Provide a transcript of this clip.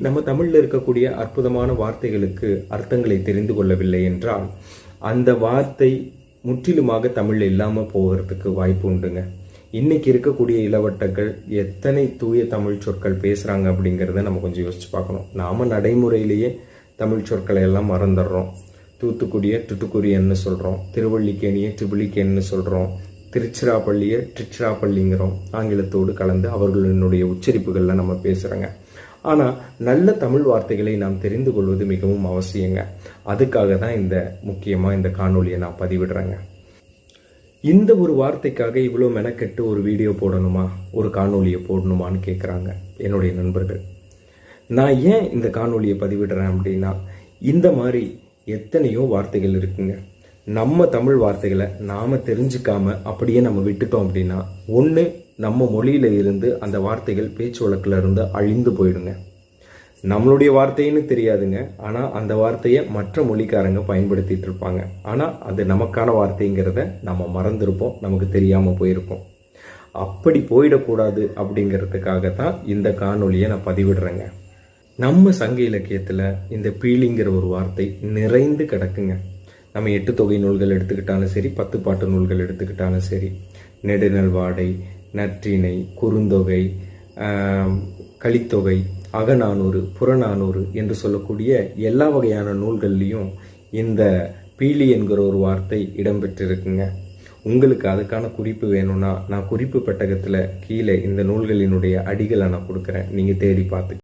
நம்ம தமிழில் இருக்கக்கூடிய அற்புதமான வார்த்தைகளுக்கு அர்த்தங்களை தெரிந்து கொள்ளவில்லை என்றால் அந்த வார்த்தை முற்றிலுமாக தமிழ் இல்லாமல் போகிறதுக்கு வாய்ப்பு உண்டுங்க. இன்னைக்கு இருக்கக்கூடிய இளவட்டங்கள் எத்தனை தூய தமிழ் சொற்கள் பேசுகிறாங்க அப்படிங்கிறத நம்ம கொஞ்சம் யோசிச்சு பார்க்கணும். நாம நடைமுறையிலேயே தமிழ் சொற்களை எல்லாம் மறந்துடுறோம். தூத்துக்குடியை துட்டுக்குரியன்னு சொல்கிறோம் திருவள்ளிக்கேணியை ட்ரிபிளிக்கேன்னு சொல்கிறோம் திருச்சிராப்பள்ளியை ட்ரிச்சிராப்பள்ளிங்கிறோம் ஆங்கிலத்தோடு கலந்து அவர்களினுடைய உச்சரிப்புகளில் நம்ம பேசுகிறோங்க ஆனால் நல்ல தமிழ் வார்த்தைகளை நாம் தெரிந்து கொள்வது மிகவும் அவசியங்க. அதுக்காக தான் இந்த முக்கியமாக இந்த காணொலியை நான் பதிவிடுறேங்க. இந்த ஒரு வார்த்தைக்காக இவ்வளோ மெனக்கெட்டு ஒரு வீடியோ போடணுமா? ஒரு காணொலியை போடணுமான்னு கேட்குறாங்க என்னுடைய நண்பர்கள். நான் ஏன் இந்த காணொலியை பதிவிடுறேன் அப்படின்னா இந்த மாதிரி எத்தனையோ வார்த்தைகள் இருக்குங்க. நம்ம தமிழ் வார்த்தைகளை நாம் தெரிஞ்சுக்காம அப்படியே நம்ம விட்டுட்டோம் அப்படின்னா ஒன்று நம்ம மொழியில் இருந்து அந்த வார்த்தைகள் பேச்சு வழக்கில் இருந்து அழிந்து போயிடுங்க. நம்மளுடைய வார்த்தைன்னு தெரியாதுங்க. ஆனால் அந்த வார்த்தையை மற்ற மொழிக்காரங்க பயன்படுத்திட்டு இருப்பாங்க. ஆனால் அது நமக்கான வார்த்தைங்கிறத நம்ம மறந்துருப்போம். நமக்கு தெரியாமல் போயிருப்போம் அப்படி போயிடக்கூடாது அப்படிங்கிறதுக்காக தான் இந்த காணொலியை நான் பதிவிடுறேங்க. நம்ம சங்க இலக்கியத்தில் இந்த பீலிங்கிற ஒரு வார்த்தை நிறைந்து கிடக்குங்க. நம்ம எட்டு தொகை நூல்கள் எடுத்துக்கிட்டாலும் சரி பத்து பாட்டு நூல்கள் எடுத்துக்கிட்டாலும் சரி நெடுநல் வாடை நற்றிணை குறுந்தொகை கலித்தொகை அகநானூறு புறநானூறு என்று சொல்லக்கூடிய எல்லா வகையான நூல்கள்லேயும் இந்த பீலி என்கிற ஒரு வார்த்தை இடம்பெற்றிருக்குங்க. உங்களுக்கு அதுக்கான குறிப்பு வேணும்னா நான் குறிப்பு பெட்டகத்தில் கீழே இந்த நூல்களினுடைய அடிகளை நான் கொடுக்குறேன். நீங்கள் தேடி பார்த்து